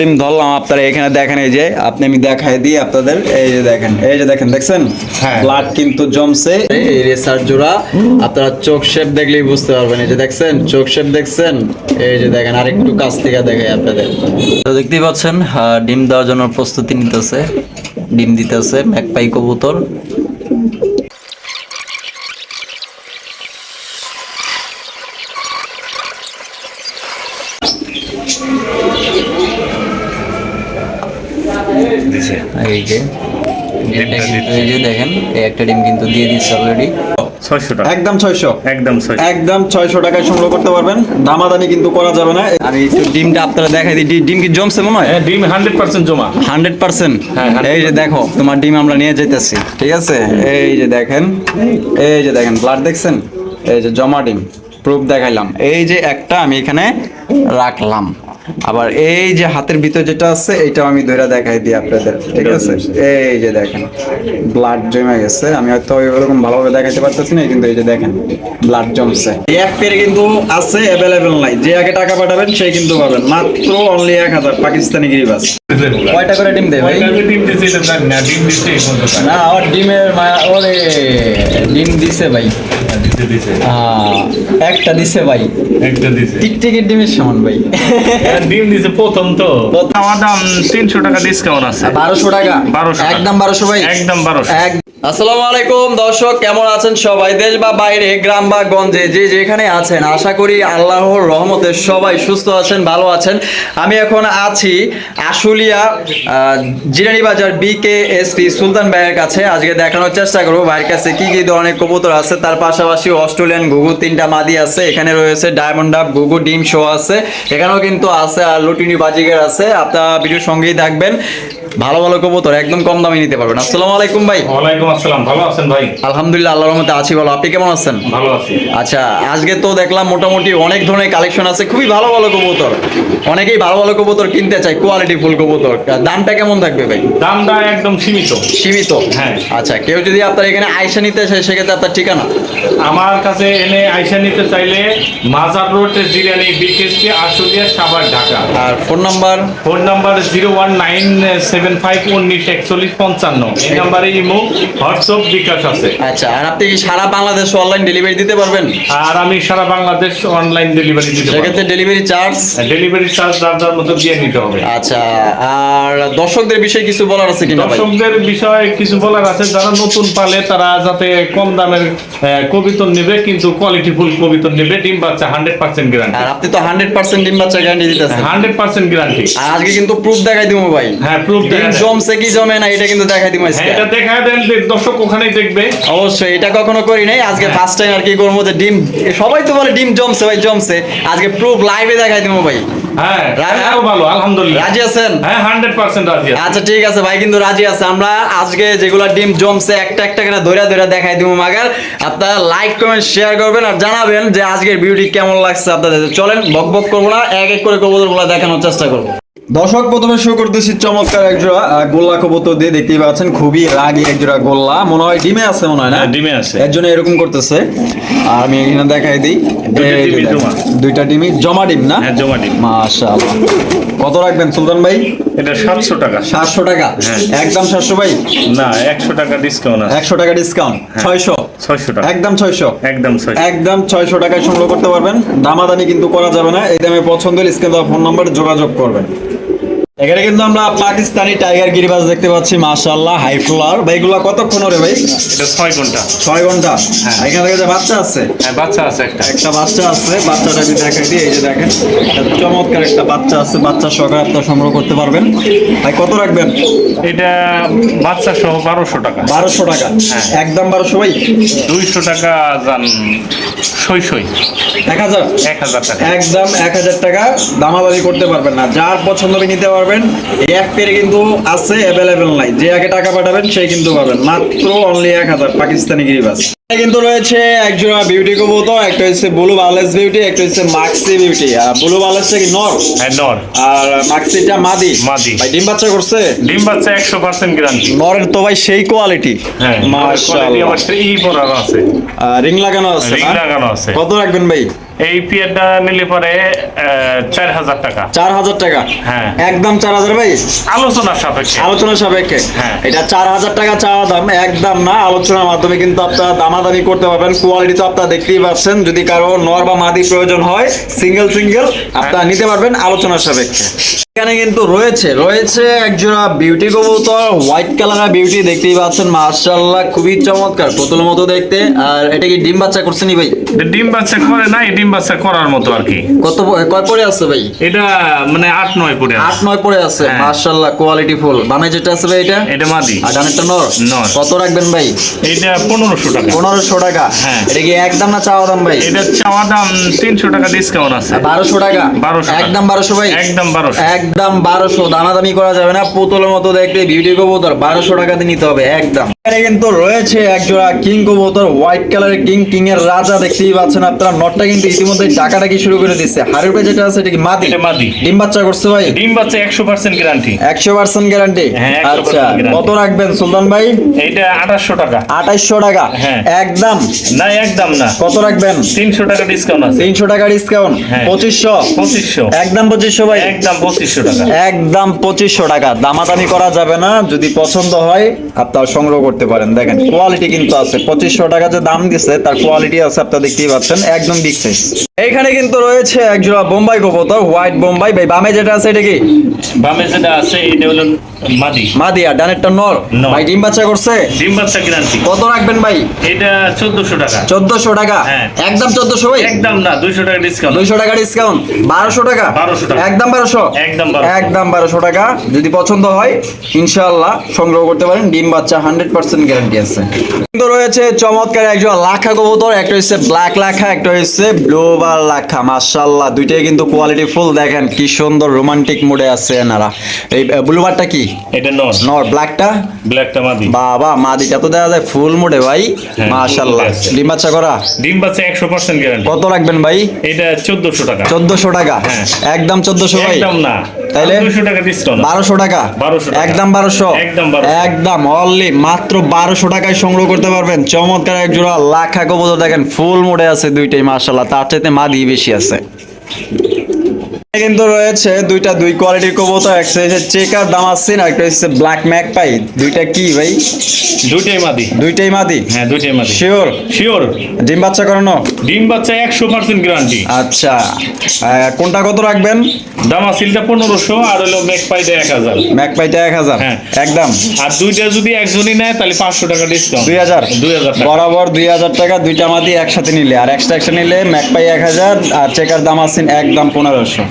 ডিম ধরলাম আপনারা এখানে দেখেন এই যে আপনি আমি দেখাই দিই আপনাদের এই যে দেখেন এই যে দেখেন দেখছেন? হ্যাঁ। ব্লাড কিন্তু জমছে। এই রেসার জোড়া আপনারা চোখ শেপ দেখলেই বুঝতে পারবেন এই যে দেখছেন? চোখ শেপ দেখছেন? এই যে দেখেন আর একটু কাছ থেকে দেখাই আপনাদের। তো দেখতেই পাচ্ছেন ডিম দেওয়ার জন্য প্রস্তুতি নিতেছে ডিম দিতেছে ম্যাকপাই কবুতর দিছে এই যে ডিমটা কিন্তু এই যে দেখেন এই একটা ডিম কিন্তু দিয়ে দিচ্ছে অলরেডি ছয়শো টাকা। একদম ছয়শো। একদম একদম ছয়শো টাকায় সংগ্রহ করতে পারবেন। দামাদামি কিন্তু করা যাবে না। আমি একটু ডিমটা আপনারা দেখাই দিই ডিম কি জমছে মনে হয়? হ্যাঁ ডিম হান্ড্রেড পার্সেন্ট জমা। Hundred percent? হ্যাঁ, 100% এই যে দেখো তোমার ডিম আমরা নিয়ে যাইতেছি ঠিক আছে? এই যে দেখেন এই যে দেখেন ব্লাড দেখছেন? এই যে জমা ডিম প্রুফ দেখাইলাম। এই যে একটা আমি এখানে রাখলাম। আবার এই যে হাতের ভিতর যেটা আছে এইটাও আমি ধরে দেখাই দিই আপনাদের ঠিক আছে? এই যে দেখেন ব্লাড জমে গেছে। আমি হয়তো এরকম ভালোভাবে দেখাইতে পারতেছি না কিন্তু এই যে দেখেন ব্লাড জমছে। এক পেরে কিন্তু আছে অ্যাভেলেবেল নাই। যে আগে টাকা পাঠাবেন সেই কিন্তু পাবেন। মাত্র অনলি এক হাজার পাকিস্তানি গিরিবাস কয়টা করে ডিম দেয় ভাই? না ওর ডিমের ওরে ডিম দিছে ভাই। একটা দিছে। ভাই। একটা দিছে। টিকটিকের ডিমের সমান ভাই। হ্যাঁ, ডিম দিছে প্রথম তো। প্রথম। আমার দাম তিনশো টাকা ডিসকাউন্ট আছে। বারোশো টাকা। বারোশো একদম বারোশো ভাই। একদম 1200 এক আসসালামু আলাইকুম, দর্শক, কেমন আছেন সবাই? দেশ বা বাইরে, গ্রাম বা গঞ্জে, যে যেখানে আছেন, আশা করি আল্লাহর রহমতে সবাই সুস্থ আছেন, ভালো আছেন। আমি এখন আছি আশুলিয়া জিরানি বাজার বিকে এসপি সুলতান ভাইয়ের কাছে। আজকে দেখানোর চেষ্টা করব ভাইয়ের কাছে কি কি ধরনের কবুতর আছে। তার পাশাপাশি অস্ট্রেলিয়ান ঘুঘু, তিনটা মাদি আছে। এখানে রয়েছে ডায়মন্ড ডাব ঘুঘু, ডিম শো আছে। এখানেও কিন্তু আছে আর লুটিনি বাজিগার আছে। আপনারা ভিডিওর সঙ্গেই থাকবেন। ভালো ভালো কবুতর, একদম কম দামে নিতে পারবেন। আসসালামু আলাইকুম ভাই। ওয়ালাইকুম আসসালাম ভালো আছেন ভাই? আলহামদুলিল্লাহ আল্লাহর রহমতে আছি ভালো। আপনি কেমন আছেন? ভালো আছি। আচ্ছা আজকে তো দেখলাম মোটামুটি অনেক ধরনের কালেকশন আছে খুবই ভালো ভালো কবুতর। অনেকেই ভালো ভালো কবুতর কিনতে চায় কোয়ালিটি ফুল কবুতর। দামটা কেমন থাকবে ভাই? দামটা একদম সীমিত। সীমিত? হ্যাঁ। আচ্ছা কেউ যদি আপনার এখানে আয়সা নিতে চায় সেক্ষেত্রে আপনার ঠিকানা? আমার কাছে এনে আইসা নিতে চাইলে মাজার রোড জিরানি বিকেএসপি আশুলিয়া সাভার ঢাকা। আর phone number? Phone number zero one nine seven five উনিশ একচল্লিশ পঞ্চান্ন। এই নাম্বারে ইমো হোয়াটসঅ্যাপ বিকাশ আছে। আচ্ছা আর আপনি কি সারা বাংলাদেশ অনলাইন ডেলিভারি দিতে পারবেন? আর আমি সারা বাংলাদেশ অনলাইন ডেলিভারি দিতে পারি সেক্ষেত্রে ডেলিভারি চার্জ ডেলিভারি চার্জ যার যার মতো দিয়ে নিতে হবে। আচ্ছা আর দর্শকদের বিষয়ে কিছু বলার আছে কিনা দর্শকদের বিষয়ে কিছু বলার আছে। যারা নতুন পালে তারা যাতে কম দামের আহ, কবিতর নেবে কিন্তু কোয়ালিটি ফুল কবিতর নেবে ডিম বাচ্চা হান্ড্রেড পার্সেন্ট গ্যারান্টি আর আপনি তো হান্ড্রেড পার্সেন্ট ডিম বাচ্চা গ্যারান্টি দিতেছেন। হান্ড্রেড পার্সেন্ট গ্যারান্টি আর আজকে কিন্তু প্রুফ দেখাই দিব ভাই হ্যাঁ প্রুফ ডিম জমছে কি জমে না এটা কিন্তু দেখাই দিব হ্যাঁ আজকে এটা দেখা দেন দর্শক ওখানেই দেখবে। অবশ্যই এটা কখনো করি নাই। আজকে হ্যাঁ। ফার্স্ট টাইম আর কি করব যে ডিম সবাই তো বলে ডিম জমছে ভাই জমছে। আজকে প্রুফ লাইভে দেখাই দিব ভাই হ্যাঁ রা- ভালো আলহামদুলিল্লাহ। রাজি আছেন? হ্যাঁ রাজি আছে। আচ্ছা ঠিক আছে ভাই কিন্তু রাজি আছে। আমরা আজকে যেগুলা ডিম জমছে একটা একটা করে ধইরা দেখাই দিব মাগার। আপনারা লাইক কমেন্ট শেয়ার করবেন আর জানাবেন যে আজকের ভিডিওটি কেমন লাগছে আপনাদের। চলেন বক বক করব না এক এক করে কবুতরগুলো দেখানোর চেষ্টা করব। দর্শক প্রথমে শুরু করতেছি চমৎকার এক জোড়া গোল্লা কবুতর দিয়ে দেখতেই পাচ্ছেন খুবই রাগী এক জোড়া গোল্লা। মনে হয় ডিমে আছে মনে হয় না? হ্যাঁ, ডিমে আছে। এর জন্য এরকম করতেছে। আর আমি এখানে দেখাই দিই। দুইটা ডিমই জমা। ডিম না? হ্যাঁ জমা ডিম। মাশাআল্লাহ। কত রাখবেন সুলতান ভাই? এটা সাতশো টাকা। সাতশো টাকা? হ্যাঁ। একদম সাতশো ভাই? না একশো টাকা ডিসকাউন্ট আছে। একশো টাকা ডিসকাউন্ট ছয়শো? ছয়শো টাকা। একদম ছয়শো? একদম ছয়শো। একদম ছয়শো টাকায় সংগ্রহ করতে পারবেন। দামাদামি কিন্তু করা যাবে না। এই দামে পছন্দ হলে স্ক্রিন দেওয়া ফোন নাম্বারে যোগাযোগ করবেন। এখানে কিন্তু আমরা পাকিস্তানি টাইগার গিরিবাজ দেখতে পাচ্ছি মাশাআল্লাহ হাই ফ্লার ভাই এগুলো কতক্ষণ রে ভাই? এটা ছয় ঘণ্টা। ছয় ঘণ্টা? হ্যাঁ। এখানে থেকে যে বাচ্চা আছে? হ্যাঁ বাচ্চা আছে একটা। একটা বাচ্চা আছে বাচ্চাটা আমি দেখাই দিই এই যে দেখেন চমৎকার একটা বাচ্চা আছে বাচ্চা সহকারে আপনারা সংগ্রহ করতে পারবেন। ভাই কত রাখবেন? এটা বাচ্চা সহ বারোশো টাকা। বারোশো টাকা। হ্যাঁ। একদম বারোশো ভাই? দুইশো টাকা যান সই সই। এক হাজার? এক হাজার টাকা। একদম এক হাজার টাকা দামাদামি করতে পারবেন না। যার পছন্দ হবে নিতে পারবেন। এই এক পেরে কিন্তু আছে অ্যাভেলেবেল নাই। যে আগে টাকা পাঠাবেন সেই কিন্তু পাবেন। মাত্র অনলি এক হাজার পাকিস্তানি গিরিবাস কিন্তু রয়েছে একজোড়া বিউটি কবুতর একটা হচ্ছে ব্লু বালেস বিউটি একটা হচ্ছে মাক্সি বিউটি আর ব্লু বালেসটা কি নর হ্যাঁ নর আর মাক্সিটা মাদি মাদি। ভাই ডিম বাচ্চা করছে? ডিম বাচ্চা একশো পার্সেন্ট গ্যারান্টি নরের তো ভাই সেই কোয়ালিটি হ্যাঁ কোয়ালিটি মাশাআল্লাহ আবার ই পড়ানো আছে। রিং লাগানো আছে রিং লাগানো আছে। কত রাখবেন ভাই? এই পিয়ারটা নিলে পরে চার হাজার টাকা। চার হাজার টাকা? হ্যাঁ। একদম চার হাজার ভাই? আলোচনার সাপেক্ষে। আলোচনার সাপেক্ষে। হ্যাঁ। এটা চার হাজার টাকা চাওয়া দাম একদম না। আলোচনার মাধ্যমে কিন্তু আপনারা দামাদামি করতে পারবেন। কোয়ালিটি তো আপনারা দেখতেই পাচ্ছেন। যদি কারও নর বা মাদি প্রয়োজন হয় সিঙ্গেল সিঙ্গেল আপনারা নিতে পারবেন আলোচনার সাপেক্ষে। এখানে কিন্তু রয়েছে রয়েছে একজোড়া বিউটি কবুতর হোয়াইট কালারের বিউটি দেখতেই পাচ্ছেন মার্শাল্লাহ খুবই চমৎকার পুতুলের মতো দেখতে। আর এটা কি ডিম বাচ্চা করছেনি ভাই? ডিম বাচ্চা করে নাই ডিম বাচ্চা করার মতো আর কি। কত কয় পরে আছে ভাই? এটা মানে আট নয় পরে আট নয় পরে আছে হ্যাঁ। মার্শাল্লাহ কোয়ালিটি ফুল বামে যেটা আছে ভাই এটা? এটা মাদি। আর ডানেরটা নর। নর। কত রাখবেন ভাই? এটা পনেরোশো টাকা। পনেরোশো টাকা। হ্যাঁ। এটা কি একদম না চাওয়া দাম ভাই? এটা চাওয়া দাম তিনশো টাকা ডিসকাউন্ট আছে। বারোশো টাকা। 1200 টাকা। একদম বারোশো ভাই? একদম বারোশো। একদম বারোশো। দামাদামি করা যাবে না। পুতুলের মতো দেখতে ভিডিও কবুতর। বারোশো টাকাতে নিতে হবে, একদম। এখানে কিন্তু রয়েছে একজোড়া কিং কবুতর হোয়াইট কালারের কিং কিং এর রাজা দেখতেই পাচ্ছেন আপনারা। নটটা কিন্তু ইতিমধ্যে ডাকাডাকি শুরু করে দিচ্ছে। হাড়ের উপরে যেটা আছে এটা কি মাদি? এটা মাদি। ডিম বাচ্চা করছে ভাই? ডিম বাচ্চা একশো পার্সেন্ট গ্যারান্টি একশো পার্সেন্ট গ্যারান্টি 100% আচ্ছা কত রাখবেন সুলতান ভাই? এইটা আঠাশশো টাকা। আঠাইশশো টাকা। হ্যাঁ। একদম? না একদম না। কত রাখবেন? তিনশো টাকা ডিসকাউন্ট আছে। তিনশো টাকা ডিসকাউন্ট হ্যাঁ। পঁচিশশো? পঁচিশশো। একদম পঁচিশশো ভাই? একদম পঁচিশশো টাকা। একদম পঁচিশশো টাকা। দামাদামি করা যাবে না। যদি পছন্দ হয় আপনারা সংগ্রহ করতে পারেন। দেখেন কোয়ালিটি কিন্তু আছে। পঁচিশশো টাকা যে দাম দিচ্ছে তার কোয়ালিটি আছে আপনারা দেখতেই পাচ্ছেন একদম বিগ সাইজ এইখানে কিন্তু রয়েছে একজোড়া বোম্বাই কবুতর হোয়াইট বোম্বাই। ভাই বামে যেটা আছে এটা কি? বামে যেটা আছে এটা হলো মাদি। মাদিয়া ডানেরটা নর। নর। ভাই ডিম বাচ্চা করছে? ডিম বাচ্চা গ্যারান্টি কত রাখবেন ভাই? এটা চোদ্দশো টাকা। হ্যাঁ। একদম চোদ্দশো ভাই? একদম না দুইশো টাকা ডিসকাউন্ট দুইশো টাকা ডিসকাউন্ট বারোশো টাকা? 1200 টাকা। একদম বারোশো? একদম 1200 একদম বারোশো টাকা। যদি পছন্দ হয় ইনশাআল্লাহ সংগ্রহ করতে পারেন। ডিম বাচ্চা হান্ড্রেড পার্সেন্ট গ্যারান্টি আছে। কিন্তু রয়েছে চমৎকার একজন লাখা কবুতর একটা হচ্ছে ব্ল্যাক লাখা একটা হচ্ছে ব্লু বার লাখা। মাশাল্লাহ দুইটাই কিন্তু কোয়ালিটি ফুল দেখেন কি সুন্দর রোমান্টিক মুডে আছে এনারা। এই ব্লু বারটা কি? এটা নর নর ব্ল্যাকটা ব্ল্যাকটা মাদি। বাবা মাদিটা তো দেখা যায় ফুল মুডে ভাই। হ্যাঁ, মাশাল্লাহ। ডিম বাচ্চা করা? ডিম বাচ্চা একশো পার্সেন্ট গ্যারান্টি কত রাখবেন ভাই? এটা চোদ্দশো টাকা। চোদ্দশো টাকা? হ্যাঁ। একদম চোদ্দশো ভাই। একদম না। তাইলে? দুশো টাকা ডিসকাউন্ট বারোশো টাকা? 1200 একদম বারোশো? একদম 1200 একদম অনলি মাত্র বারোশো টাকায় সংগ্রহ করতে পারবেন। চমৎকার এক জোড়া লাখা কবুতর। দেখেন ফুল মোড়ে আছে দুইটাই মার্শাল্লাহ তার চাইতে দিয়ে বেশি আছে। কিন্তু রয়েছে দুইটা দুই কোয়ালিটির কবুতর একটা হচ্ছে চেকার দামাসিন আর একটা হচ্ছে ব্ল্যাক ম্যাক পাই দুইটা কি ভাই? দুইটাই মাদি। দুইটাই মাদি? হ্যাঁ দুইটাই মাদি। শিওর শিওর ডিম বাচ্চা করানো? ডিম বাচ্চা একশো পার্সেন্ট গ্যারান্টি আচ্ছা। কোনটা কত রাখবেন? দামা সিলটা পনেরোশো আর হলো মেক পাইটা এক হাজার। ম্যাক পাইটা এক হাজার? হ্যাঁ। একদম। আর দুইটা যদি একজনই নেয় তাহলে পাঁচশো টাকা ডিসকাউন্ট দুই হাজার? দুই হাজার টাকা। বরাবর দুই হাজার টাকা দুইটা মাদি একসাথে নিলে। আর এক্সট্রা এক্সট্রা নিলে ম্যাকপাই এক হাজার আর চেকার দাম আছেন একদম পনেরোশো।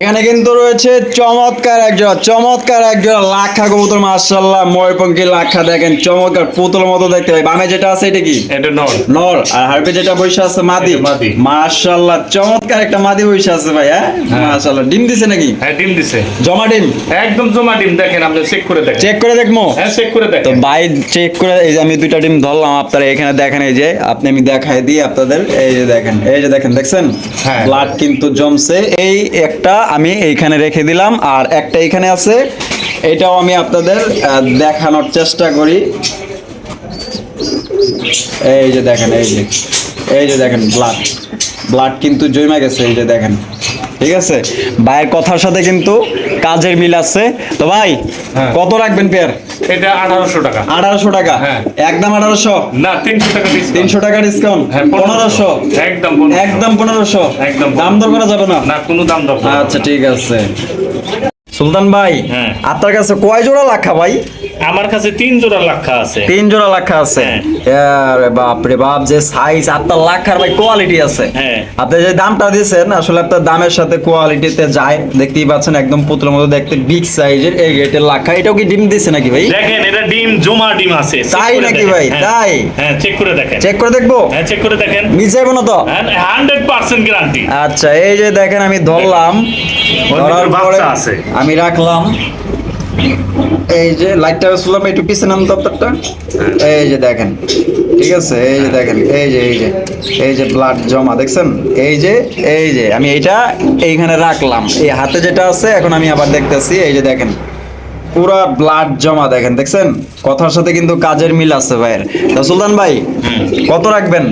এখানে কিন্তু রয়েছে চমৎকার একজন চমৎকার একজন লাখা কবুতর মার্শাল্লাহ ময়ূরপঙ্খী লাখা দেখেন চমৎকার পুতুলের মতো দেখতে ভাই বামে যেটা আছে এটা কি? এটা নর। নর। আর হারপে যেটা বসে আছে মাদি। মাদি। মার্শাল্লাহ চমৎকার একটা মাদি বসে আছে ভাই হ্যাঁ? মার্শাল্লাহ ডিম দিছে নাকি? হ্যাঁ ডিম দিছে। জমা ডিম? একদম জমা ডিম দেখেন আপনি চেক করে দেখেন। চেক করে দেখব? হ্যাঁ চেক করে দেখেন। তো ভাই চেক করে এই যে আমি দুইটা ডিম ধরলাম আপনারা এখানে দেখেন এই যে আপনি আমি দেখাই দিই আপনাদের এই যে দেখেন এই যে দেখেন দেখছেন? হ্যাঁ। ব্লাড কিন্তু জমছে। এই একটা আমি এইখানে রেখে দিলাম, আর একটা এখানে আছে। এটাও আমি আপনাদের দেখানোর চেষ্টা করি। এই যে দেখেন, এই যে এই যে দেখেন ব্লাড ব্লাড কিন্তু জমে গেছে, এই যে দেখেন। ঠিক আছে? ভাইয়ের কথার সাথে কিন্তু কাজের মিল আছে। তো ভাই হ্যাঁ। কত রাখবেন পেয়ার এটা আঠারোশো টাকা। আঠারোশো টাকা? হ্যাঁ। একদম আঠারোশো? না তিনশো টাকা তিনশো টাকা ডিসকাউন্ট হ্যাঁ পনেরোশো। একদম একদম পনেরোশো? একদম দাম দর করা যাবে না? না কোনো দাম দর আচ্ছা ঠিক আছে। সুলতান ভাই হ্যাঁ। আপনার কাছে কয় জোড়া লাখা ভাই? আমার কাছে তিন জোড়া লাখা আছে। তিন জোড়া লাখা আছে। হ্যাঁ। আরে বাপ রে বাপ যে সাইজ আপনার লাখার ভাই কোয়ালিটি আছে। হ্যাঁ। আপনি যে দামটা দিয়েছেন আসলে আপনার দামের সাথে কোয়ালিটিতে যায়। দেখতেই পাচ্ছেন একদম পুতুলের মতো দেখতে বিগ সাইজের এই রেটের লাখা। এটাও কি ডিম দিছে নাকি ভাই? দেখেন এটা ডিম জমা ডিম আছে। তাই নাকি ভাই? হ্যাঁ। তাই? হ্যাঁ চেক করে দেখেন। চেক করে দেখব? হ্যাঁ চেক করে দেখেন। মিস যাইবো না তো? হান্ড্রেড পার্সেন্ট গ্যারান্টি আচ্ছা এই যে দেখেন আমি ধরলাম। ধরার পরে আছে। আমি রাখলাম। এই যে লাইটটা শুনলাম একটু পিছনে নাম দপ্তরটা। এই যে দেখেন, ঠিক আছে? এই যে দেখেন, এই যে এই যে এই যে ব্লাড জমা, দেখছেন? এই যে এই যে, আমি এইটা এইখানে রাখলাম। এই হাতে যেটা আছে, এখন আমি আবার দেখতেছি। এই যে দেখেন পুরা ব্লাড জমা দেখেন দেখছেন? কথার সাথে কিন্তু কাজের মিল আছে ভাইয়ের। তা সুলতান ভাই কত রাখবেন?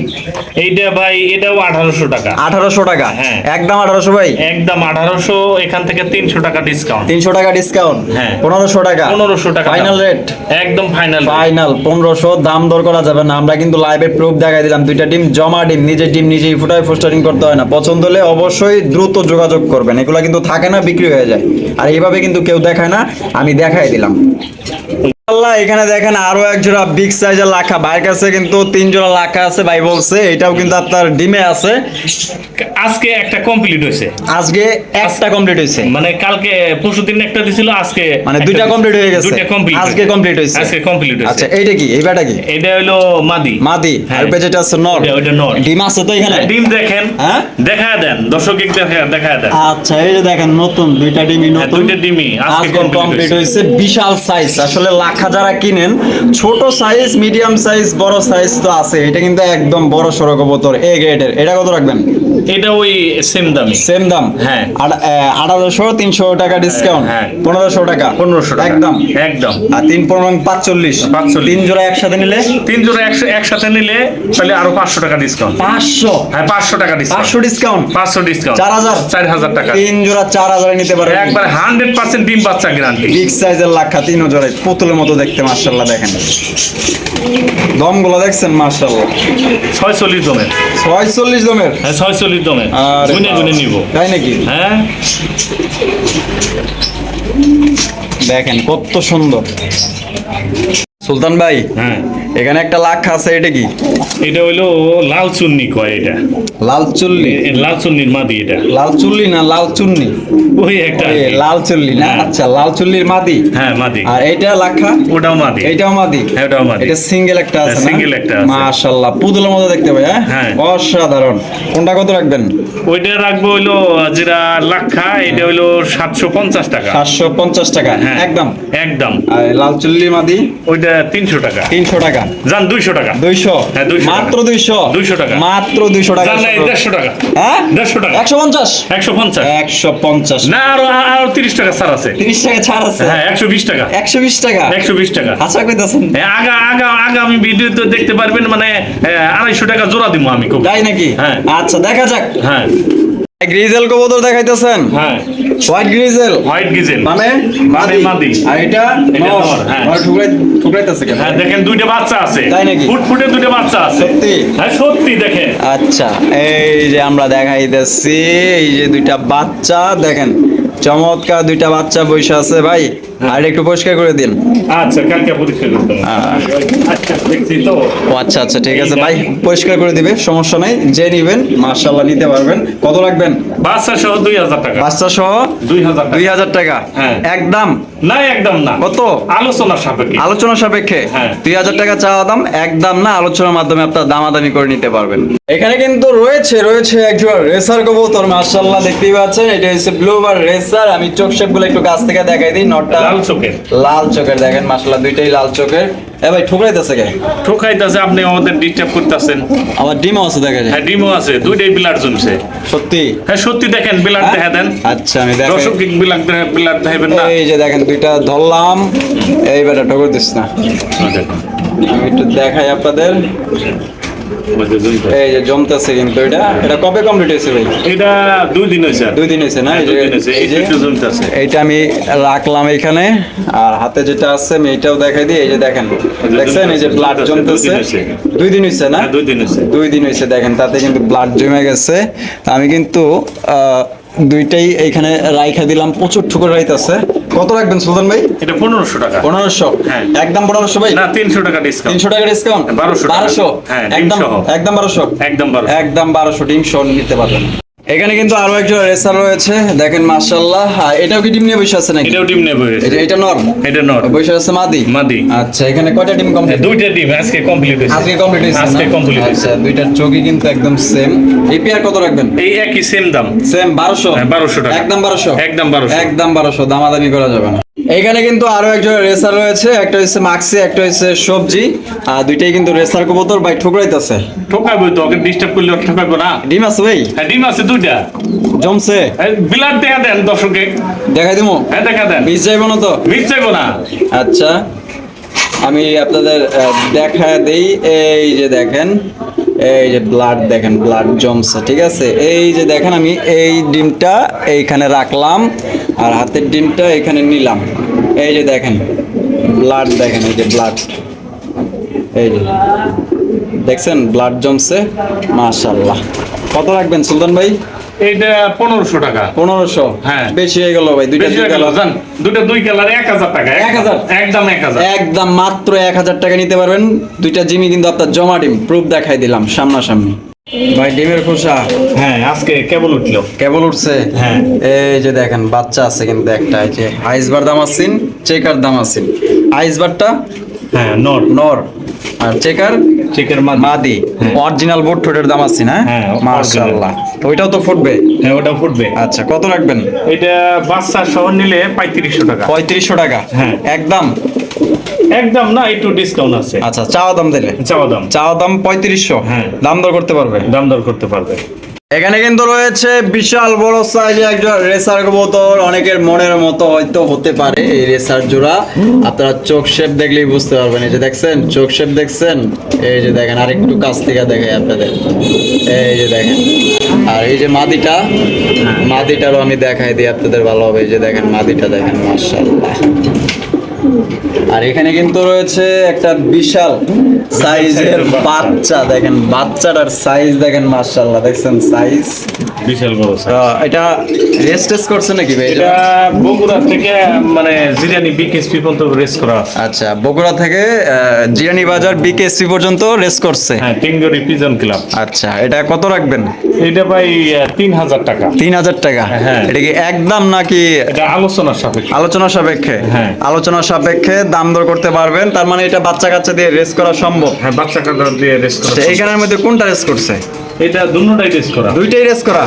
এইটা ভাই এটাও আঠারোশো টাকা। আঠারোশো টাকা? হ্যাঁ। একদম আঠারোশো ভাই? একদম আঠারোশো এখান থেকে তিনশো টাকা ডিসকাউন্ট তিনশো টাকা ডিসকাউন্ট হ্যাঁ। পনেরোশো টাকা? পনেরোশো টাকা ফাইনাল রেট একদম ফাইনাল ফাইনাল পনেরোশো দাম দর করা যাবে না। আমরা কিন্তু লাইভে প্রুফ দেখাই দিলাম। দুইটা টিম জমা ডিম নিজের টিম নিজেই ফুটায় পোস্টারিং করতে হয় না। পছন্দ হলে অবশ্যই দ্রুত যোগাযোগ করবেন। এগুলো কিন্তু থাকে না বিক্রি হয়ে যায়। আর এইভাবে কিন্তু কেউ দেখায় না। আমি দেখাই দিলাম। আল্লাহ এখানে দেখেন আরও এক জোড়া বিগ সাইজের লাখা ভাইয়ের কাছে কিন্তু তিন জোড়া লাখা আছে ভাই বলছে। এটাও কিন্তু আপনার ডিমে আছে। আজকে একটা কমপ্লিট হয়েছে। আজকে একটা কমপ্লিট হয়েছে। মানে কালকে পরশু দিন একটা দিছিল আজকে মানে দুইটা কমপ্লিট হয়ে গেছে। দুইটা কমপ্লিট আজকে কমপ্লিট হয়েছে। আজকে কমপ্লিট হয়েছে। আচ্ছা এইটা কি? এইটা কি? এটা হলো মাদি। মাদি। আর হ্যাঁ। পেজেটা আছে নর ওইটা নর। ডিম আছে তো এখানে? ডিম দেখেন। হ্যাঁ? দেখা দেন। দর্শক দেখা দেখা দেন। আচ্ছা এই যে দেখেন নতুন দুইটা ডিমই হ্যাঁ, নতুন। দুইটা ডিমই আজকে কমপ্লিট হয়েছে। হয়েছে। বিশাল সাইজ আসলে লাখা যারা কিনেন। ছোট সাইজ মিডিয়াম সাইজ বড় সাইজ তো আছে। এটা কিন্তু একদম বড় সড়ো কবুতর এ গ্রেডের। এটা কত রাখবেন? এটা ওই সেম দামি সেম দাম? হ্যাঁ। আঠারোশো তিনশো টাকা ডিসকাউন্ট হ্যাঁ। পনেরোশো টাকা? পনেরোশো একদম? একদম। আর তিন পনেরো পাঁচচল্লিশ? 45 তিন জোড়া একসাথে নিলে? তিন জোড়া একশো একসাথে নিলে তাহলে আরও পাঁচশো টাকা ডিসকাউন্ট পাঁচশো? হ্যাঁ পাঁচশো টাকা ডিসকাউন্ট পাঁচশো ডিসকাউন্ট পাঁচশো ডিসকাউন্ট চার হাজার? চার হাজার টাকা। তিন জোড়া চার হাজারে নিতে পারবেন। একবার হান্ড্রেড পার্সেন্ট ডিম বাচ্চা গ্যারান্টি বিগ সাইজের লাখা তিন জোড়ায় পুতুলের মতো দেখতে মার্শাল্লাহ দেখেন। দমগুলো দেখছেন মার্শাল্লাহ ছয় চল্লিশ দমের। ছয়চল্লিশ দমের? হ্যাঁ ছয় চল্লিশ দমের। আর গুনে গুনে নিব। তাই নাকি? হ্যাঁ। দেখেন কত সুন্দর। সুলতান ভাই হ্যাঁ। এখানে একটা লাখা আছে এটা কি? এটা হইল লাল চুন্নি কয় এটা। লাল চুল্লি লাল চুন্নির মাদি এটা। লাল চুল্লি না লাল চুন্নি? ওই একটা লাল চুল্লি না? আচ্ছা লাল চুল্লির মাদি? হ্যাঁ মাদি। আর এইটা লাখা ওটাও মাদি। এইটাও মাদি? হ্যাঁ, ওটাও মাদি। এটা সিঙ্গেল একটা আছে হ্যাঁ, single একটা আছে। মাশাআল্লাহ পুতুলের মতো দেখতে ভাই হ্যাঁ? হ্যাঁ। অসাধারণ। কোনটা কত রাখবেন? ওইটা রাখব হইল যেটা লাক্ষা এটা হইল সাতশো পঞ্চাশ টাকা। সাতশো পঞ্চাশ টাকা হ্যাঁ। একদম। একদম। আর লাল চুল্লি মাদি? ওইটা তিনশো টাকা। তিনশো টাকা। যান দুইশো টাকা। দুইশো? হ্যাঁ, 200 টাকা। মাত্র দুইশো? 200 টাকা। মাত্র দুইশো টাকা। যান না দেড়শো টাকা। হ্যাঁ? দেড়শো টাকা। একশো পঞ্চাশ? একশো পঞ্চাশ। একশো পঞ্চাশ। না আরও আরও তিরিশ টাকা ছাড় আছে। তিরিশ টাকা ছাড় আছে? হ্যাঁ একশো বিশ টাকা। একশো বিশ টাকা? একশো বিশ টাকা। আশা কইতাছেন। হ্যাঁ, আগা আগা আগামী ভিডিওতে দেখতে পারবেন মানে আহ, আড়াইশো টাকা জোড়া দিব আমি খুব। তাই নাকি? হ্যাঁ। আচ্ছা দেখা যাক। হ্যাঁ। গ্রিজেল কবুতর দেখাইতেছেন? হ্যাঁ। হোয়াইট গ্রিজেল হোয়াইট গ্রিজেল মানে মানে মাদি। আর এটা নর। হ্যাঁ। নর ঠুকরাই ঠুকরাইতেছে কেন হ্যাঁ দেখেন দুইটা বাচ্চা আছে তাই নাকি? ফুটফুটে দুইটা বাচ্চা আছে সত্যি? হ্যাঁ সত্যি দেখেন আচ্ছা এই যে আমরা দেখাইতেছি এই যে দুইটা বাচ্চা দেখেন চমৎকার দুইটা বাচ্চা বসে আছে ভাই আর একটু পরিষ্কার করে দিন। আচ্ছা কালকে পরীক্ষা করতে আচ্ছা দেখছি তো। ও আচ্ছা আচ্ছা ঠিক আছে ভাই পরিষ্কার করে দিবে সমস্যা নাই যে নিবেন মার্শাল্লাহ নিতে পারবেন। কত রাখবেন বাচ্চা সহ দুই হাজার টাকা। বাচ্চা সহ দুই হাজার টাকা। হ্যাঁ। একদম? না একদম না। কত? আলোচনার সাপেক্ষে। আলোচনা সাপেক্ষে? হ্যাঁ। দুই হাজার টাকা চাওয়া দাম একদম না আলোচনার মাধ্যমে আপনার দামাদামি করে নিতে পারবেন। এখানে কিন্তু রয়েছে রয়েছে একজন রেসার কবুতর মার্শাল্লাহ দেখতেই পাচ্ছেন এটা হচ্ছে ব্লুবার রেসার আমি চোখ শেপগুলো একটু কাছ থেকে দেখাই দিই নটটা লাল চোখের। লাল চোখের দেখেন মার্শাল্লাহ দুইটাই লাল চোখের। এ ভাই ঠুকরাইতেছে কে? ঠোকাইতেছে আপনি আমাদের ডিস্টার্ব করতেছেন। আমার ডিম আছে দেখা যায় হ্যাঁ ডিমও আছে দুইটাই বিলার জমছে। সত্যি? হ্যাঁ সত্যি দেখেন বিলার দেখা দেন। আচ্ছা আমি দেখাই দর্শক বিলার বিলার দেখাবেন না? এই যে দেখেন দুইটা ধরলাম। এই বেটা ঠকর দিস না আমি একটু দেখাই আপনাদের। এই যে জমতেছে কিন্তু এটা। এটা কবে কমপ্লিট হয়েছে ভাই? এটা দুই দিন হয়েছে। দুই দিন হয়েছে না? এই যে দিন হয়েছে। এই এই যে একটু জমতেছে। এইটা আমি রাখলাম এখানে। আর হাতে যেটা আছে আমি এইটাও দেখাই দিই। এই যে দেখেন দেখছেন? এই যে ব্লাড জমতেছে। দুই দিন হয়েছে। না? হ্যাঁ, দুই দিন হয়েছে। দুই দিন হয়েছে দেখেন তাতে কিন্তু ব্লাড জমে গেছে। আমি কিন্তু আহ, দুইটাই এইখানে রাইখা দিলাম। প্রচুর ঠুকুর রাইতেছে কত রাখবেন সুলতান ভাই? এটা পনেরোশো টাকা। পনেরোশো? হ্যাঁ। একদম পনেরোশো ভাই? না তিনশো টাকা ডিসকাউন্ট তিনশো টাকা ডিসকাউন্ট বারোশো বারোশো? হ্যাঁ, একদম একদম বারোশো? একদম বারোশো। একদম বারোশো ডিম সহ নিতে পারবেন। এখানে কিন্তু আরও একজন রেসার রয়েছে দেখেন মাশাআল্লাহ। এটাও কি ডিম নিয়ে বসে আছে নাকি? এটাও ডিম নেবে এটা এটা নর? এটা নর। বসে আছে মাদি? মাদি। আচ্ছা এখানে কয়টা ডিম কমপ্লিট দুইটা ডিম আজকে কমপ্লিট হয়েছে। আজকে কমপ্লিট হয়েছে আজকে কমপ্লিট হয়েছে। আচ্ছা দুইটার চোখই কিন্তু একদম সেম এই পেয়ার কত রাখবেন? এই একই সেম দাম। সেম 1200 হ্যাঁ, 1200 টাকা। একদম বারোশো? একদম 1200 একদম 1200 দামাদামি করা যাবে না। এখানে কিন্তু আরও একজন রেসার রয়েছে একটা হচ্ছে মাক্সি একটা হচ্ছে সবজি আর দুইটাই কিন্তু রেসার কবুতর ভাই ঠুকরাইতেছে। ঠকাইবো তো ওকে ডিস্টার্ব করলে ওকে না? ডিম আছে ভাই? হ্যাঁ ডিম আছে দুইটা। জমছে। এই বিলাট দেখা দেন দর্শকে দেখাই দিমু? হ্যাঁ দেখা দেন। বীজ যাইব না তো? মিস চাইব না। আচ্ছা আমি আপনাদের দেখা দেই। এই যে দেখেন এই যে ব্লাড দেখেন ব্লাড জমছে ঠিক আছে? এই যে দেখেন আমি এই ডিমটা এইখানে রাখলাম। আর হাতের ডিমটা এখানে নিলাম। এই যে দেখেন ব্লাড দেখেন এই যে ব্লাড এই যে দেখছেন? ব্লাড জমছে মাশাল্লাহ কত রাখবেন সুলতান ভাই? এইটা পনেরোশো টাকা। পনেরোশো? হ্যাঁ। বেশি হয়ে গেল ভাই দুইটা দুই গেল, জান দুইটা দুই কালার এক হাজার টাকা এক হাজার? একদম এক হাজার। একদম মাত্র এক হাজার টাকা নিতে পারবেন। দুইটা জিমি কিন্তু আপনার জমা ডিম প্রুফ দেখাই দিলাম সামনাসামনি। ভাই ডিমের খোসা। হ্যাঁ আজকে কেবল উঠল। কেবল উঠছে? হ্যাঁ। এই যে দেখেন বাচ্চা আছে কিন্তু একটা এই যে আইসবার দাম আছেন চেকার দাম আছেন আইসবারটা হ্যাঁ নট নর। আর চেকার চিকের মাদ। মাদি। হ্যাঁ। অরিজিনাল বোট ঠোঁটের দাম আছে না হ্যাঁ, মাশাআল্লাহ। তো ওইটাও তো ফুটবে? হ্যাঁ ওটা ফুটবে। আচ্ছা কত রাখবেন? এটা বাচ্চা সহ নিলে পঁয়ত্রিশশো টাকা। পঁয়ত্রিশশো টাকা। হ্যাঁ। একদম? একদম না একটু ডিসকাউন্ট আছে। আচ্ছা চাওয়া দাম দিলে? চাওয়া দাম। চাওয়া দাম পঁয়ত্রিশশো। হ্যাঁ। দাম দর করতে পারবে? দাম দর করতে পারবে। এখানে কিন্তু রয়েছে বিশাল বড় সাইজে একজন রেসার কবুতর। অনেকের মনের মতো হয়তো হতে পারে এই রেসার জোড়া। আপনারা চোখ শেপ দেখলেই বুঝতে পারবেন। এই যে দেখছেন চোখ শেপ দেখছেন? এই যে দেখেন আর একটু কাছ থেকে দেখাই আপনাদের। এই যে দেখেন। আর এই যে মাদিটা মাদিটারও আমি দেখাই দিই আপনাদের ভালো হবে এই যে দেখেন মাদিটা দেখেন মার্শাল্লাহ আর এখানে কিন্তু রয়েছে একটা বিশাল সাইজের বাচ্চা দেখেন বাচ্চাটার সাইজ দেখেন মার্শাল্লাহ দেখছেন সাইজ? বিশাল বড়। এটা রেস্ট টেস্ট করছে নাকি ভাই? এটা বগুড়া থেকে মানে জিরানি বিকেএসপি পর্যন্ত রেস করা আচ্ছা বগুড়া থেকে জিরানি বাজার বিকেএসসি পর্যন্ত রেস করছে? হ্যাঁ টিঙ্গরি পিজন ক্লাব। আচ্ছা এটা কত রাখবেন? এটা ভাই তিন হাজার টাকা। তিন হাজার টাকা? হ্যাঁ। এটা কি একদম নাকি এটা আলোচনার সাপেক্ষে। আলোচনা সাপেক্ষে? হ্যাঁ। আলোচনা সাপেক্ষে দাম দর করতে পারবেন। তার মানে এটা বাচ্চা কাচ্চা দিয়ে রেস করা সম্ভব। হ্যাঁ বাচ্চা কাটা দিয়ে রেস করা আচ্ছা, এইখানের মধ্যে কোনটা রেস করছে? এটা দুটোটাই রেস করা। দুইটাই রেস করা?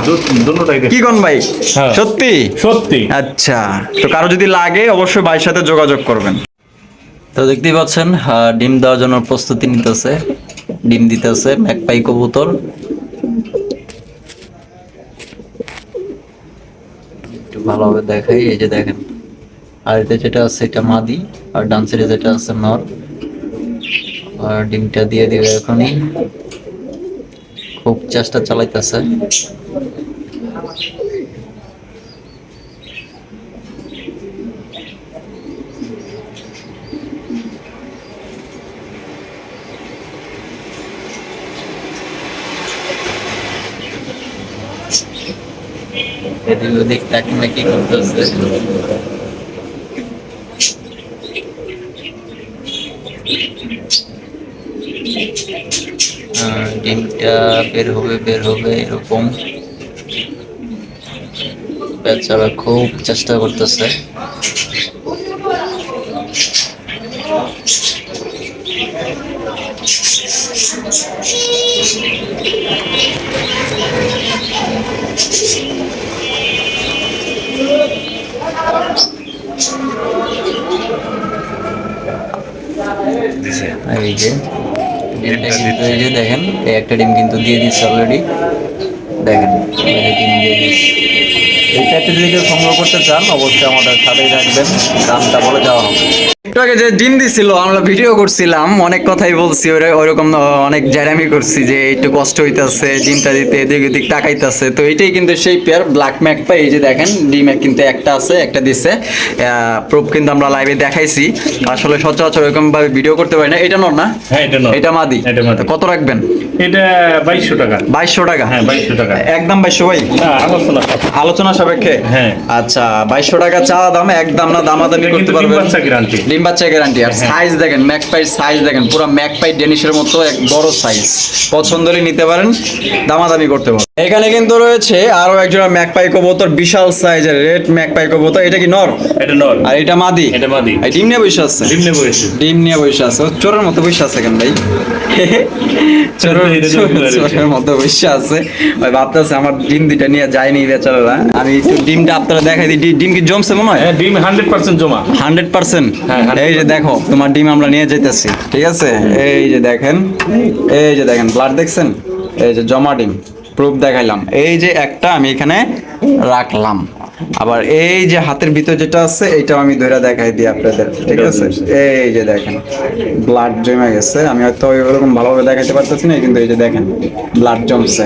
দুটোটাই রেস কি কোন ভাই? হ্যাঁ। সত্যি? সত্যি। আচ্ছা তো কারও যদি লাগে অবশ্যই ভাইয়ের সাথে যোগাযোগ করবেন। তো দেখতেই পাচ্ছেন আহ, ডিম দেওয়ার জন্য প্রস্তুতি নিতেছে। ডিম দিতেছে ম্যাকপাই কবুতর। একটু ভালোভাবে দেখাই এই যে দেখেন। আর এতে যেটা আছে এটা মাদি, আর ডান সাইডে যেটা আছে নর। আর ডিমটা দিয়ে দিবে এখনই। খুব চেষ্টা চালাইতেছে। এদিক ওদিক টাকি করতেছে। ডিমটা বের হবে বের হবে এরকম। বেচারা খুব চেষ্টা করতেছে। এই যে ডিমটা কিন্তু এই যে দেখেন এই একটা ডিম কিন্তু দিয়ে দিচ্ছে অলরেডি দেখেন ডিম দিয়ে দিচ্ছে। এই প্যাকেট যদি কেউ সংগ্রহ করতে চান অবশ্যই আমাদের সাথেই রাখবেন দামটা বলে দেওয়া হবে। একটু আগে যে ডিম দিছিল আমরা ভিডিও করছিলাম অনেক কথাই বলছি ওরা ওইরকম অনেক জ্যারামি করছি যে একটু কষ্ট হইতাছে ডিমটা দিতে এদিক ওদিক তাকাইতেছে। তো এইটাই কিন্তু সেই পেয়ার ব্ল্যাক ম্যাক পাই এই যে দেখেন ডিম কিন্তু একটা আছে একটা দিচ্ছে প্রুফ কিন্তু আমরা লাইভে দেখাইছি। আসলে সচরাচর এরকম ভাবে ভিডিও করতে পারি না। এটা নর না? হ্যাঁ এটা মাদি। কত রাখবেন? এটা বাইশশো টাকা। বাইশশো টাকা? হ্যাঁ বাইশশো টাকা। একদম বাইশশো ভাই? আলোচনা সাপেক্ষে। আলোচনা সাপেক্ষে? হ্যাঁ। আচ্ছা বাইশশো টাকা চা দাম একদম না দামাদামি করতে পারবেন। ডিম বাচ্চা গ্যারান্টি আর হ্যাঁ। সাইজ দেখেন ম্যাকপাই সাইজ দেখেন পুরো ম্যাকপাই ডেনিশের মতো এক বড় সাইজ পছন্দ হলে নিতে পারেন দামাদামি করতে পারেন। এখানে কিন্তু রয়েছে আরও একজোড়া ম্যাকপাই কবুতর বিশাল সাইজের রেড ম্যাকপাই কবুতর। এটা কি নর? এটা নর। আর এটা মাদি? এটা মাদি। এই ডিম নিয়ে বসে আছে? ডিম নেব এসে ডিম নিয়ে বসে আছে। চোরের মতো বসে আছে কেন ভাই? চোরের মতো বসে আছে। ভাই ভাবতেছে আমার ডিম দুইটা নিয়ে যায়নি বেচারারা। আমি একটু ডিমটা আপনারা দেখাই দিই। ডিম কি জমছে মনে হয়? হ্যাঁ ডিম হান্ড্রেড পার্সেন্ট জমা। হান্ড্রেড পার্সেন্ট হ্যাঁ, এই যে দেখো তোমার ডিম আমরা নিয়ে যেতেছি ঠিক আছে? এই যে দেখেন এই যে দেখেন ব্লাড দেখছেন? এই যে জমা ডিম। প্রুফ দেখাইলাম। এই যে একটা আমি এখানে রাখলাম। আবার এই যে হাতের ভিতর যেটা আছে, এটাও আমি ধরে দেখাই দিই আপনাদের, ঠিক আছে? এই যে দেখেন ব্লাড জমে গেছে। আমি হয়তো ওইরকম ভালোভাবে দেখাইতে পারতেছি না কিন্তু এই যে দেখেন ব্লাড জমছে।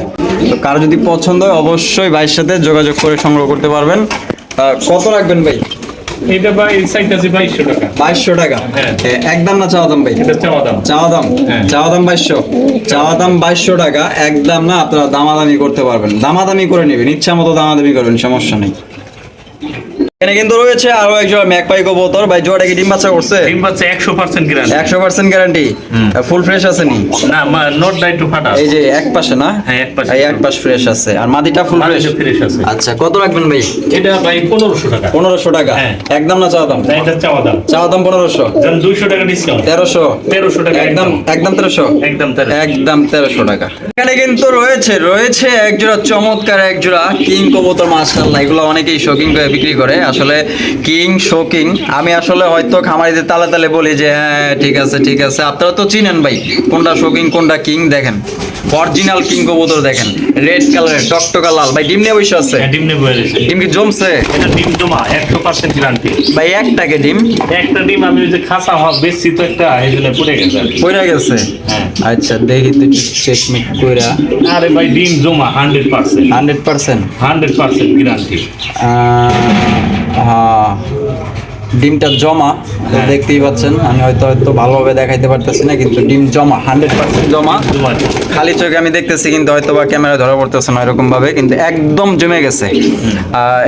তো কারও যদি পছন্দ হয়, অবশ্যই ভাইয়ের সাথে যোগাযোগ করে সংগ্রহ করতে পারবেন। কত রাখবেন ভাই? এটা ভাই সাইট আছে 2200 টাকা। বাইশশো টাকা। হ্যাঁ। একদম না চাওয়া দাম ভাই? এটা চাওয়া দাম। চাওয়া দাম? হ্যাঁ। চাওয়া দাম বাইশশো। চাওয়া দাম বাইশশো টাকা একদম না আপনারা দামাদামি করতে পারবেন। দামাদামি করে নেবেন ইচ্ছা মতো দামাদামি করবেন সমস্যা নেই। এখানে কিন্তু রয়েছে আরও একজন ম্যাকপাই কবুতর। ভাই জোড়া কি ডিম বাচ্চা করছে? ডিম একশো পার্সেন্ট গ্যারান্টি একশো পার্সেন্ট গ্যারান্টি ফুল ফ্রেশ আছে নি? না নোট ডাই টু ফাটা এই যে এক পাশে না? হ্যাঁ, এক পাশে। এক পাশ ফ্রেশ আছে। আর মাদিটা ফুল ফ্রেশ fresh? আছে। আচ্ছা কত রাখবেন ভাই? এটা ভাই টাকা। টাকা। হ্যাঁ। একদম না চাওয়া দাম? এটা চাওয়া দাম। চাওয়া দাম যেন টাকা ডিসকাউন্ট টাকা একদম একদম। তেরোশো? একদম একদম তেরোশো টাকা। এখানে কিন্তু রয়েছে রয়েছে একজোড়া চমৎকার একজোড়া কিং কবুতর মাশাআল্লাহ। এগুলো অনেকেই শৌকিং করে বিক্রি করে। আসলে কিং শৌকিং আমি আসলে হয়তো খামারিদের তালে তালে বলি যে হ্যাঁ ঠিক আছে ঠিক আছে। আপনারা তো চিনেন ভাই কোনটা শৌকিং কোনটা কিং দেখেন। অরিজিনাল কিং কবুতর দেখেন। রেড কালারের টকটকা লাল। ভাই ডিম নিয়ে বসে আছে। হ্যাঁ, ডিম নেব এসে ডিম কি জমছে? এটা ডিম জমা একশো পার্সেন্ট গ্যারান্টি ভাই একটাকে ডিম? একটা ডিম আমি ওই যে খাসা হওয়া বেশি তো একটা এই জন্য পড়ে গেছে পড়ে গেছে? হ্যাঁ। আচ্ছা দেখি তো চেকমেট কইরা। আরে ভাই ডিম জমা hundred percent hundred percent hundred percent guarantee ডিমটা জমা। দেখতেই পাচ্ছেন। আমি হয়তো হয়তো ভালোভাবে দেখাইতে পারতেছি না কিন্তু ডিম জমা হান্ড্রেড পার্সেন্ট জমা। জমা খালি চোখে আমি দেখতেছি কিন্তু হয়তো বা ক্যামেরা ধরা পড়তেছে না এরকম ভাবে কিন্তু একদম জমে গেছে।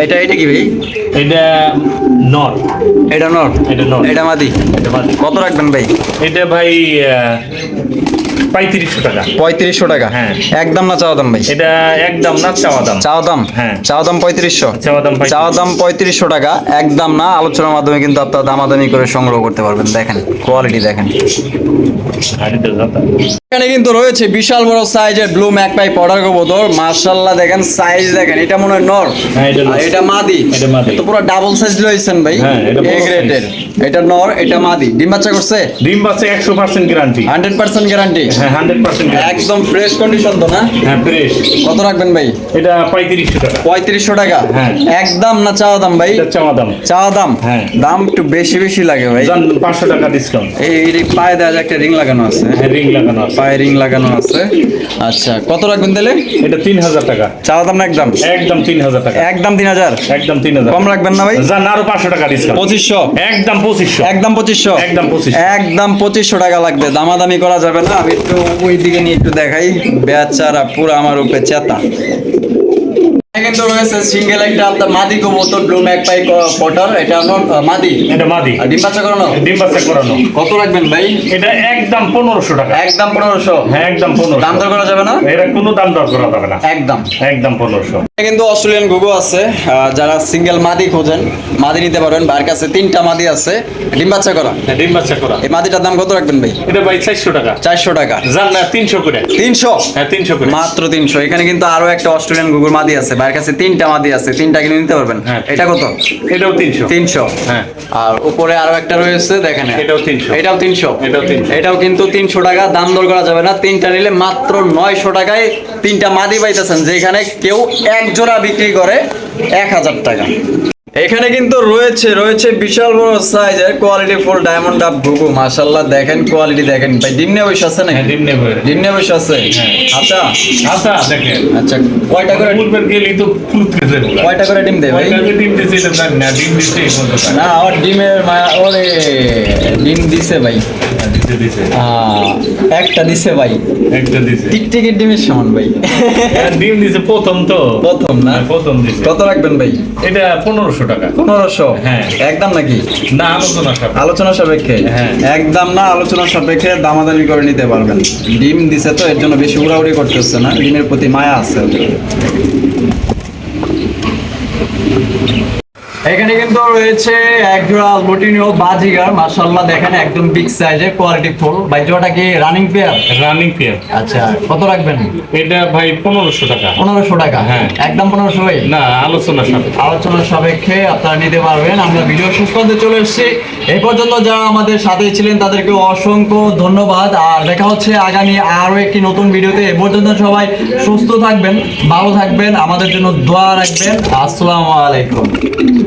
এটা এটা কি ভাই? এটা নট এটা নট এটা নট এটা মাদি? কত রাখবেন ভাই? এটা ভাই পঁয়ত্রিশশো টাকা। পঁয়ত্রিশশো টাকা। হ্যাঁ। একদম না চাওয়া দাম ভাই? এটা একদম না চাওয়া দাম? চাওয়া দাম? হ্যাঁ। চাওয়া দাম পঁয়ত্রিশশো। চাওয়া দাম চাওয়া দাম পঁয়ত্রিশশো টাকা একদম না আলোচনার মাধ্যমে কিন্তু আপনারা দামাদামি করে সংগ্রহ করতে পারবেন। দেখেন কোয়ালিটি দেখেন। এখানে কিন্তু রয়েছে বিশাল বড় সাইজের ব্লু ম্যাকপাই পডার কবুতর। মাশাআল্লাহ দেখেন সাইজ দেখেন এটা মনে হয় নর। হ্যাঁ, এটা মাদি। এটা তো পুরো ডাবল সাইজ লইছেন ভাই। হ্যাঁ, এটা এ গ্রেডের এটা নর এটা মাদি। ডিম বাচ্চা করছে? ডিম পাচ্ছে একশো percent guarantee hundred percent guarantee হ্যাঁ হান্ড্রেড পার্সেন্ট একদম ফ্রেশ কন্ডিশন তো না? হ্যাঁ ফ্রেশ কত রাখবেন ভাই? এটা পঁয়ত্রিশশো টাকা। পঁয়ত্রিশশো টাকা? হ্যাঁ। একদম না চাওয়া দাম ভাই? চাওয়া দাম। চাওয়া দাম? হ্যাঁ। দাম একটু বেশি বেশি লাগে ভাই। পাঁচশো টাকা ডিসকাউন্ট এই পায়ে দেওয়া একটা রিং লাগানো আছে। হ্যাঁ রিং লাগানো আছে। পায়ে রিং লাগানো আছে। আচ্ছা কত রাখবেন তাহলে? এটা তিন হাজার টাকা। চাওয়া দাম না একদম? একদম তিন হাজার টাকা। একদম তিন হাজার? একদম তিন হাজার। কম রাখবেন না ভাই? জান আরও পাঁচশো টাকা ডিসকাউন্ট পঁচিশশো? একদম পঁচিশশো। একদম পঁচিশশো? একদম 2500 একদম পঁচিশশো টাকা লাগবে। দামাদামি করা যাবে না। আমি ওই দিকে নিয়ে একটু দেখাই। বেচারা পুরো আমার উপরে চেতা। কিন্তু রয়েছে সিঙ্গেল একটা আপনার মাদি কবুতর ব্লু ম্যাক পাই পটার এটা আহ, মাদি? এটা মাদি। ডিম বাচ্চা করানো? ডিম বাচ্চা করানো। কত রাখবেন ভাই? এটা একদম পনেরোশো টাকা। একদম পনেরোশো? হ্যাঁ একদম পনেরোশো। দাম দর করা যাবে না? এটা কোনো দাম দর করা যাবে না। একদম। একদম পনেরোশো। কিন্তু অস্ট্রেলিয়ান গুগো আছে যারা সিঙ্গেল মাদি খোঁজেন মাদি নিতে পারবেন বার কাছে তিনটা মাদি আছে। ডিম বাচ্চা করা? হ্যাঁ, ডিম বাচ্চা করা। এই মাদিটার দাম কত রাখবেন ভাই? এটা ভাই চারশো টাকা। চারশো টাকা। জান না তিনশো করে। তিনশো? হ্যাঁ তিনশো করে। মাত্র তিনশো। এখানে কিন্তু আরও একটা অস্ট্রেলিয়ান গুগুর মাদি আছে। বার কাছে তিনটা মাদি আছে তিনটা কিনে নিতে পারবেন? হ্যাঁ। এটা কত? এটাও তিনশো। তিনশো। হ্যাঁ। আর উপরে আরও একটা রয়েছে দেখেন। এটাও 300 এটাও তিনশো। এটাও 300 এটাও কিন্তু তিনশো টাকা দাম দর করা যাবে না। তিনটা নিলে মাত্র নয়শো টাকায় তিনটা মাদি পাইতেছেন যেখানে কেউ এক জোড়া বিক্রি করে এক হাজার টাকা। এখানে কিন্তু রয়েছে রয়েছে বিশাল বড় সাইজের কোয়ালিটি ফুল ডায়মন্ড আপ ঘুঘু। মাশাল্লাহ দেখেন কোয়ালিটি দেখেন। ভাই ডিম নিয়ে বসে আছে হ্যাঁ নাকি ডিম নেবে ডিম নিয়ে বসে আছে? হ্যাঁ। আচ্ছা। আচ্ছা দেখেন। আচ্ছা কয়টা করে পূর্বের গেলেই তো ফুলতে দেবো কয়টা করে ডিম দেয় ভাই? ডিম এটা না। ডিম জানি না আমার ডিমের ওরে ডিম দিছে ভাই। না। দিছে একটা দিছে। ভাই। একটা দিছে। টিকটিকির ডিমের সমান ভাই। হ্যাঁ, ডিম দিছে প্রথম তো। প্রথম না? হ্যাঁ, প্রথম দিছে। কত রাখবেন ভাই? এটা পনেরোশো পনেরোশো টাকা। পনেরোশো? হ্যাঁ। একদম নাকি? না আলোচনা সাপেক্ষে। আলোচনা সাপেক্ষে? হ্যাঁ। একদম না আলোচনা সাপেক্ষে দামাদামি করে নিতে পারবেন। ডিম দিছে তো এর জন্য বেশি উড়াউড়ি করতেছে না। ডিমের প্রতি মায়া আছে। এখানে কিন্তু রয়েছে এক জোড়া লুটিনিও বাজিগার। মাশাআল্লাহ দেখেন একদম বিগ সাইজের কোয়ালিটি ফুল ভাই জোড়াটা কি রানিং পেয়ার রানিং পেয়ার আচ্ছা কত রাখবেন? এটা ভাই পনেরোশো টাকা। পনেরোশো টাকা? হ্যাঁ। একদম পনেরোশো না আলোচনা সাপেক্ষে। আলোচনার সাপেক্ষে আপনারা নিতে পারবেন। আমরা ভিডিও শেষ পর্যন্ত চলে এসেছি। এই পর্যন্ত যারা আমাদের সাথে ছিলেন তাদেরকে অসংখ্য ধন্যবাদ। আর দেখা হচ্ছে আগামী আরও একটি নতুন ভিডিওতে। এ পর্যন্ত সবাই সুস্থ থাকবেন ভালো থাকবেন। আমাদের জন্য দোয়া রাখবেন। আসসালামু আলাইকুম।